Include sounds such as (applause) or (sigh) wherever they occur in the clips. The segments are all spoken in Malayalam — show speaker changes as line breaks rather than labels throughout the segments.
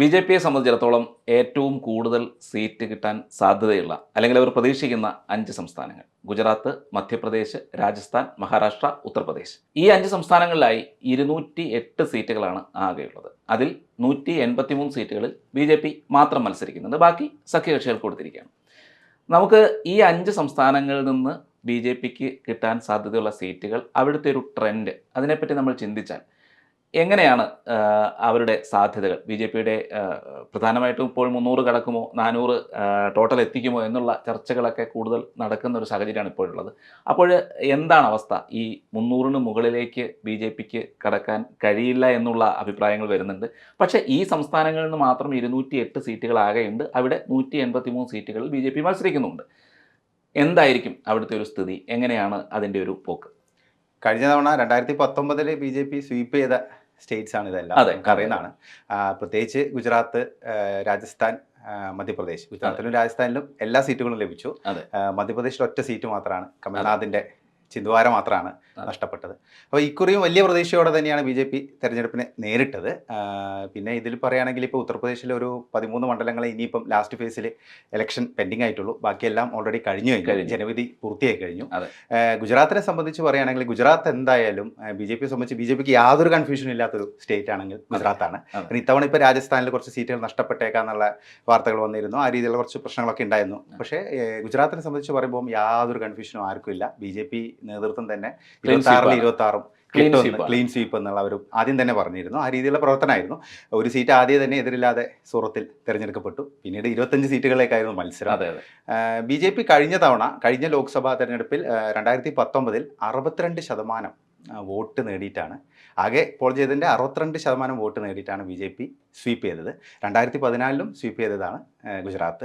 ബി ജെ പിയെ സംബന്ധിച്ചിടത്തോളം ഏറ്റവും കൂടുതൽ സീറ്റ് കിട്ടാൻ സാധ്യതയുള്ള അല്ലെങ്കിൽ അവർ പ്രതീക്ഷിക്കുന്ന അഞ്ച് സംസ്ഥാനങ്ങൾ. ഗുജറാത്ത് മധ്യപ്രദേശ് രാജസ്ഥാൻ മഹാരാഷ്ട്ര ഉത്തർപ്രദേശ്. ഈ അഞ്ച് സംസ്ഥാനങ്ങളിലായി ഇരുന്നൂറ്റി എട്ട് സീറ്റുകളാണ് ആകെയുള്ളത്. അതിൽ നൂറ്റി എൺപത്തിമൂന്ന് സീറ്റുകളിൽ ബി ജെ പി മാത്രം മത്സരിക്കുന്നുണ്ട്. ബാക്കി സഖ്യകക്ഷികൾ കൊടുത്തിരിക്കുകയാണ്. നമുക്ക് ഈ അഞ്ച് സംസ്ഥാനങ്ങളിൽ നിന്ന് ബി ജെ പിക്ക് കിട്ടാൻ സാധ്യതയുള്ള സീറ്റുകൾ അവിടുത്തെ ഒരു ട്രെൻഡ്. അതിനെപ്പറ്റി നമ്മൾ ചിന്തിച്ചാൽ എങ്ങനെയാണ് അവരുടെ സാധ്യതകൾ? ബി ജെ പിയുടെ പ്രധാനമായിട്ടും ഇപ്പോൾ മുന്നൂറ് കടക്കുമോ നാനൂറ് ടോട്ടൽ എത്തിക്കുമോ എന്നുള്ള ചർച്ചകളൊക്കെ കൂടുതൽ നടക്കുന്ന ഒരു സാഹചര്യമാണ് ഇപ്പോഴുള്ളത്. അപ്പോൾ എന്താണ് അവസ്ഥ? ഈ മുന്നൂറിന് മുകളിലേക്ക് ബി ജെ പിക്ക് കടക്കാൻ കഴിയില്ല എന്നുള്ള അഭിപ്രായങ്ങൾ വരുന്നുണ്ട്. പക്ഷേ ഈ സംസ്ഥാനങ്ങളിൽ നിന്ന് മാത്രം ഇരുന്നൂറ്റി എട്ട് സീറ്റുകളാകെയുണ്ട് അവിടെ നൂറ്റി എൺപത്തി മൂന്ന് സീറ്റുകളിൽ ബി ജെ പി മത്സരിക്കുന്നുണ്ട്. എന്തായിരിക്കും അവിടുത്തെ ഒരു സ്ഥിതി? എങ്ങനെയാണ് അതിന്റെ ഒരു പോക്ക്?
കഴിഞ്ഞ തവണ രണ്ടായിരത്തി പത്തൊമ്പതിൽ ബി ജെ പി സ്വീപ്പ് ചെയ്ത സ്റ്റേറ്റ്സ് ആണ് ഇതെല്ലാം.
അതെ,
അറിയുന്നതാണ് പ്രത്യേകിച്ച് ഗുജറാത്ത് രാജസ്ഥാൻ മധ്യപ്രദേശ്. ഗുജറാത്തിലും രാജസ്ഥാനിലും എല്ലാ സീറ്റുകളും ലഭിച്ചു. മധ്യപ്രദേശിൽ ഒറ്റ സീറ്റ് മാത്രമാണ് കമൽനാഥിന്റെ ചിന്തുവാര മാത്രമാണ്. നഷ്ടപ്പെട്ടത്. അപ്പോൾ ഇക്കുറിയും വലിയ പ്രതീക്ഷയോടെ തന്നെയാണ് ബി ജെ പി തെരഞ്ഞെടുപ്പിനെ നേരിട്ടത്. പിന്നെ ഇതിൽ പറയുകയാണെങ്കിൽ ഇപ്പോൾ ഉത്തർപ്രദേശിൽ ഒരു പതിമൂന്ന് മണ്ഡലങ്ങളെ ഇനിയിപ്പം ലാസ്റ്റ് ഫേസിൽ ഇലക്ഷൻ പെൻഡിങ് ആയിട്ടുള്ളൂ. ബാക്കിയെല്ലാം ഓൾറെഡി കഴിഞ്ഞു കഴിഞ്ഞു. ജനവിധി പൂർത്തിയായി കഴിഞ്ഞു. ഗുജറാത്തിനെ സംബന്ധിച്ച് പറയുകയാണെങ്കിൽ ഗുജറാത്ത് എന്തായാലും ബി ജെ പിയെ സംബന്ധിച്ച് ബി ജെ പിക്ക് യാതൊരു കൺഫ്യൂഷനും ഇല്ലാത്തൊരു സ്റ്റേറ്റ് ആണെങ്കിൽ ഗുജറാത്താണ്. കാരണം ഇത്തവണ ഇപ്പോൾ രാജസ്ഥാനിൽ കുറച്ച് സീറ്റുകൾ നഷ്ടപ്പെട്ടേക്കാന്നുള്ള വാർത്തകൾ വന്നിരുന്നു. ആ രീതിയിലുള്ള കുറച്ച് പ്രശ്നങ്ങളൊക്കെ ഉണ്ടായിരുന്നു. പക്ഷേ ഗുജറാത്തിനെ സംബന്ധിച്ച് പറയുമ്പോൾ യാതൊരു കൺഫ്യൂഷനും ആർക്കും ഇല്ല. ബി ജെ പി നേതൃത്വം തന്നെ ഇരുപത്തി ആറിൽ. ഇരുപത്തി ആറും. ക്ലീൻ സ്വീപ്പ് എന്നുള്ള ഒരു ആദ്യം തന്നെ പറഞ്ഞിരുന്നു. ആ രീതിയിലുള്ള പ്രവർത്തനമായിരുന്നു. ഒരു സീറ്റ് ആദ്യം തന്നെ എതിരില്ലാതെ സൂറത്തിൽ തിരഞ്ഞെടുക്കപ്പെട്ടു. പിന്നീട് ഇരുപത്തഞ്ച് സീറ്റുകളിലേക്കായിരുന്നു മത്സരം. ബി ജെ പി കഴിഞ്ഞ തവണ കഴിഞ്ഞ ലോക്സഭാ തെരഞ്ഞെടുപ്പിൽ രണ്ടായിരത്തി പത്തൊമ്പതിൽ അറുപത്തിരണ്ട് ശതമാനം വോട്ട് നേടിയിട്ടാണ്. ആകെ പോൾ ചെയ്തതിന്റെ അറുപത്തിരണ്ട് ശതമാനം വോട്ട് നേടിയിട്ടാണ് ബി ജെ പി സ്വീപ്പ് ചെയ്തത്. രണ്ടായിരത്തി പതിനാലിലും സ്വീപ്പ് ചെയ്തതാണ് ഗുജറാത്ത്.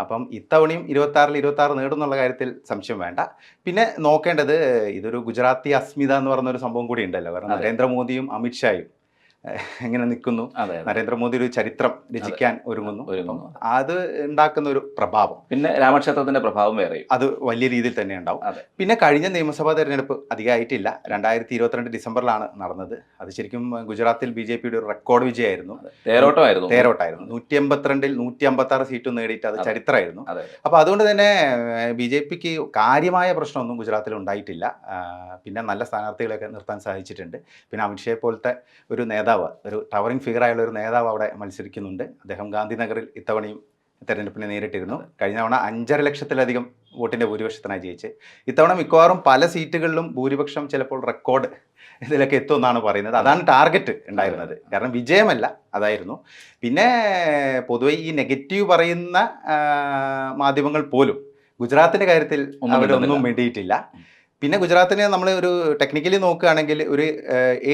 അപ്പം ഇത്തവണയും ഇരുപത്താറിൽ ഇരുപത്താറ് നേടുന്നുള്ള കാര്യത്തിൽ സംശയം വേണ്ട. പിന്നെ നോക്കേണ്ടത് ഇതൊരു ഗുജറാത്തി അസ്മിത എന്ന് പറഞ്ഞൊരു സംഭവം കൂടി ഉണ്ടല്ലോ. കാരണം. നരേന്ദ്രമോദിയും അമിത്ഷായും (laughs) ഏഹ്, എങ്ങനെ നിൽക്കുന്നു നരേന്ദ്രമോദി ഒരു ചരിത്രം രചിക്കാൻ ഒരുങ്ങുന്നു.
ഒരുങ്ങുന്നു.
അത് ഉണ്ടാക്കുന്ന ഒരു പ്രഭാവം.
പിന്നെ രാമക്ഷേത്രത്തിന്റെ പ്രഭാവം വേറെ
അത് വലിയ രീതിയിൽ തന്നെ ഉണ്ടാവും. പിന്നെ കഴിഞ്ഞ നിയമസഭാ തെരഞ്ഞെടുപ്പ് അധികമായിട്ടില്ല രണ്ടായിരത്തി ഇരുപത്തിരണ്ട് ഡിസംബറിലാണ് നടന്നത്. അത് ശരിക്കും ഗുജറാത്തിൽ ബി ജെ പിയുടെ ഒരു റെക്കോർഡ് വിജയമായിരുന്നു.
തേരോട്ടമായിരുന്നു.
തേരോട്ടായിരുന്നു നൂറ്റി എൺപത്തിരണ്ടിൽ നൂറ്റി അമ്പത്തി ആറ് സീറ്റും നേടിയിട്ട് അത് ചരിത്രമായിരുന്നു.
അപ്പോൾ
അപ്പൊ അതുകൊണ്ട് തന്നെ ബി ജെ പിക്ക് കാര്യമായ പ്രശ്നമൊന്നും ഗുജറാത്തിൽ ഉണ്ടായിട്ടില്ല. പിന്നെ നല്ല സ്ഥാനാർത്ഥികളെയൊക്കെ നിർത്താൻ സാധിച്ചിട്ടുണ്ട്. പിന്നെ അമിത്ഷയെ പോലത്തെ ഒരു നേതാവ് ഒരു ടവറിംഗ് ഫിഗർ ആയുള്ള ഒരു നേതാവ് അവിടെ മത്സരിക്കുന്നുണ്ട്. അദ്ദേഹം ഗാന്ധിനഗറിൽ ഇത്തവണയും തെരഞ്ഞെടുപ്പിനെ നേരിട്ടിരുന്നു. കഴിഞ്ഞ തവണ അഞ്ചര ലക്ഷത്തിലധികം വോട്ടിന്റെ ഭൂരിപക്ഷത്തിനായി ജയിച്ച്. ഇത്തവണ മിക്കവാറും പല സീറ്റുകളിലും ഭൂരിപക്ഷം ചിലപ്പോൾ റെക്കോർഡ് ഇതിലൊക്കെ എത്തുമെന്നാണ് പറയുന്നത്. അതാണ് ടാർഗറ്റ് ഉണ്ടായിരുന്നത്. കാരണം വിജയമല്ല അതായിരുന്നു. പിന്നെ പൊതുവെ ഈ നെഗറ്റീവ് പറയുന്ന മാധ്യമങ്ങൾ പോലും ഗുജറാത്തിന്റെ കാര്യത്തിൽ
ഒന്നും
അവരൊന്നും
മിണ്ടുന്നില്ല.
മിണ്ടിയിട്ടില്ല. പിന്നെ ഗുജറാത്തിനെ നമ്മൾ ഒരു ടെക്നിക്കലി നോക്കുകയാണെങ്കിൽ ഒരു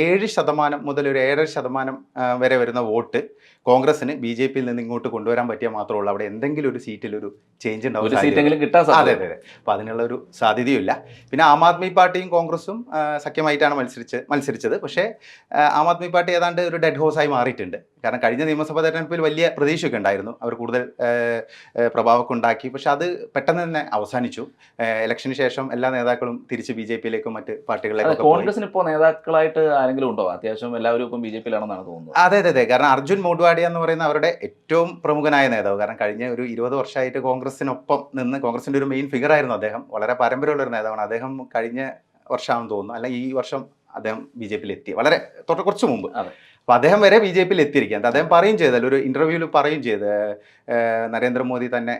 ഏഴ് ശതമാനം മുതൽ ഒരു ഏഴര ശതമാനം വരെ വരുന്ന വോട്ട് കോൺഗ്രസിന് ബി ജെ പിയിൽ നിന്ന് ഇങ്ങോട്ട് കൊണ്ടുവരാൻ പറ്റിയാൽ മാത്രമേ ഉള്ളൂ. അവിടെ എന്തെങ്കിലും ഒരു സീറ്റിൽ ഒരു ചേഞ്ച് ഉണ്ടാവും
സീറ്റെങ്കിലും കിട്ടാൻ
അതെ അതെ അതെ. അപ്പൊ അതിനുള്ള ഒരു സാധ്യതയുമില്ല. പിന്നെ ആം ആദ്മി പാർട്ടിയും കോൺഗ്രസും സഖ്യമായിട്ടാണ് മത്സരിച്ച് മത്സരിച്ചത്. പക്ഷേ ആം ആദ്മി പാർട്ടി ഏതാണ്ട് ഒരു ഡെഡ് ഹോസായി മാറിയിട്ടുണ്ട്. കാരണം കഴിഞ്ഞ നിയമസഭാ തെരഞ്ഞെടുപ്പിൽ വലിയ പ്രതീക്ഷയൊക്കെ ഉണ്ടായിരുന്നു. അവർ കൂടുതൽ പ്രഭാവമൊക്കെ ഉണ്ടാക്കി. പക്ഷെ അത് പെട്ടെന്ന് തന്നെ അവസാനിച്ചു. ഇലക്ഷന് ശേഷം എല്ലാ നേതാക്കളും തിരിച്ച് ബി ജെ പിയിലേക്കും മറ്റ് പാർട്ടികളിലേക്കും
കോൺഗ്രസിന് ഇപ്പോൾ നേതാക്കളായിട്ട് ആരെങ്കിലും ഉണ്ടോ? അത്യാവശ്യം എല്ലാവരും ഇപ്പം ബി ജെ പിയിലാണെന്നാണ് തോന്നുന്നത്.
അതെ അതെ അതെ. കാരണം അർജുൻ മോഡ്വാഡിയ എന്ന് പറയുന്ന അവരുടെ ഏറ്റവും പ്രമുഖനായ നേതാവ്. കാരണം കഴിഞ്ഞ ഒരു ഇരുപത് വർഷമായിട്ട് കോൺഗ്രസിനൊപ്പം നിന്ന് കോൺഗ്രസിന്റെ ഒരു മെയിൻ ഫിഗർ ആയിരുന്നു അദ്ദേഹം. വളരെ പാരമ്പര്യമുള്ള ഒരു നേതാവാണ്. അദ്ദേഹം കഴിഞ്ഞ വർഷമാണെന്ന് തോന്നുന്നു. അല്ലെങ്കിൽ ഈ വർഷം അദ്ദേഹം ബി ജെ പിയിൽ എത്തി വളരെ തൊട്ട് കുറച്ച് മുമ്പ്.
അതെ.
അപ്പൊ അദ്ദേഹം വരെ ബി ജെ പിയിൽ എത്തിയിരിക്കുകയാണ് അദ്ദേഹം പറയും ചെയ്തല്ലോ ഒരു ഇന്റർവ്യൂവിൽ പറയും ചെയ്ത്. നരേന്ദ്രമോദി തന്നെ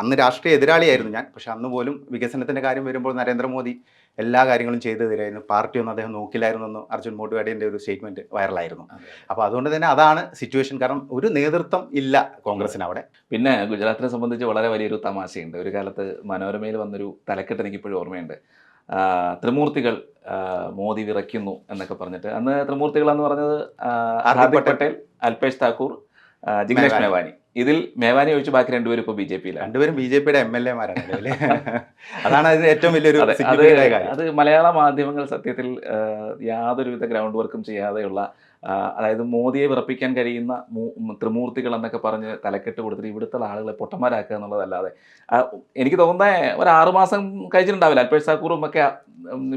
അന്ന് രാഷ്ട്രീയ എതിരാളിയായിരുന്നു ഞാൻ. പക്ഷെ അന്ന് പോലും വികസനത്തിന്റെ കാര്യം വരുമ്പോൾ നരേന്ദ്രമോദി എല്ലാ കാര്യങ്ങളും ചെയ്തു തരായിരുന്നു പാർട്ടിയൊന്നും അദ്ദേഹം നോക്കില്ലായിരുന്നു എന്ന് അർജുൻ മോഡ്വാഡിയുടെ ഒരു സ്റ്റേറ്റ്മെന്റ് വൈറലായിരുന്നു. അപ്പോൾ അതുകൊണ്ട് തന്നെ അതാണ് സിറ്റുവേഷൻ കാരണം ഒരു നേതൃത്വം ഇല്ല കോൺഗ്രസിന് അവിടെ.
പിന്നെ ഗുജറാത്തിനെ സംബന്ധിച്ച് വളരെ വലിയൊരു തമാശയുണ്ട്. ഒരു കാലത്ത് മനോരമയിൽ വന്നൊരു തലക്കെട്ട് എനിക്കിപ്പോഴും ഓർമ്മയുണ്ട്. ത്രിമൂർത്തികൾ മോദി വിറയ്ക്കുന്നു എന്നൊക്കെ പറഞ്ഞിട്ട്. അന്ന് ത്രിമൂർത്തികളെന്ന് പറഞ്ഞത്
ഹാർദിക് പട്ടേൽ,
അൽപേഷ് താക്കൂർ ജിഗ്നേഷ്
മേവാനി.
ഇതിൽ മേവാനി ഒഴിച്ച് ബാക്കി രണ്ടുപേരും ഇപ്പോൾ ബി ജെ പിയിലാണ്.
രണ്ടുപേരും ബി ജെ പിയുടെ എം എൽ എമാരാണ് അതാണ് അതിന് ഏറ്റവും വലിയൊരു
അതെ മലയാള മാധ്യമങ്ങൾ സത്യത്തിൽ യാതൊരുവിധ ഗ്രൗണ്ട് വർക്കും ചെയ്യാതെയുള്ള അതായത് മോദിയെ വിറപ്പിക്കാൻ കഴിയുന്ന ത്രിമൂർത്തികൾ എന്നൊക്കെ പറഞ്ഞ് തലക്കെട്ട് കൊടുത്തിട്ട് ഇവിടുത്തെ ആളുകളെ പൊട്ടന്മാരാക്കുക എന്നുള്ളതല്ലാതെ. എനിക്ക് തോന്നുന്നത് ഒരു ആറുമാസം കഴിച്ചിട്ടുണ്ടാവില്ല അൽപേഷ് താക്കൂറും ഒക്കെ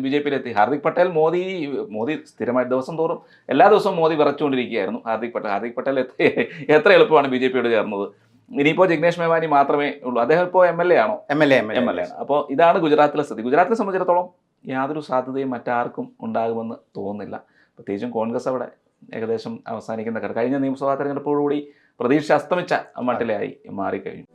ബി ജെ പിയിലെത്തി. ഹാർദിക് പട്ടേൽ മോദി മോദി സ്ഥിരമായി ദിവസം തോറും എല്ലാ ദിവസവും മോദി വിറച്ചുകൊണ്ടിരിക്കുകയായിരുന്നു. ഹാർദിക് പട്ടേൽ ഹാർദിക് പട്ടേൽ എത്ര എളുപ്പമാണ് ബി ജെ പിയോട് ചേർന്നത്. ഇനിയിപ്പോൾ ജിഗ്നേഷ് മേവാനി മാത്രമേ ഉള്ളൂ. അദ്ദേഹം ഇപ്പോൾ എം എൽ എ ആണോ?
M L M M
L A ആണ്. അപ്പോൾ ഇതാണ് ഗുജറാത്തിലെ സ്ഥിതി. ഗുജറാത്തിനെ സംബന്ധിച്ചിടത്തോളം യാതൊരു സാധ്യതയും മറ്റാർക്കും ഉണ്ടാകുമെന്ന് തോന്നുന്നില്ല. പ്രത്യേകിച്ചും കോൺഗ്രസ് അവിടെ ഏകദേശം അവസാനിക്കുന്ന കഴിഞ്ഞ നിയമസഭാ തെരഞ്ഞെടുപ്പോടുകൂടി പ്രതീക്ഷ അസ്തമിച്ച മട്ടിലായി മാറിക്കഴിഞ്ഞു.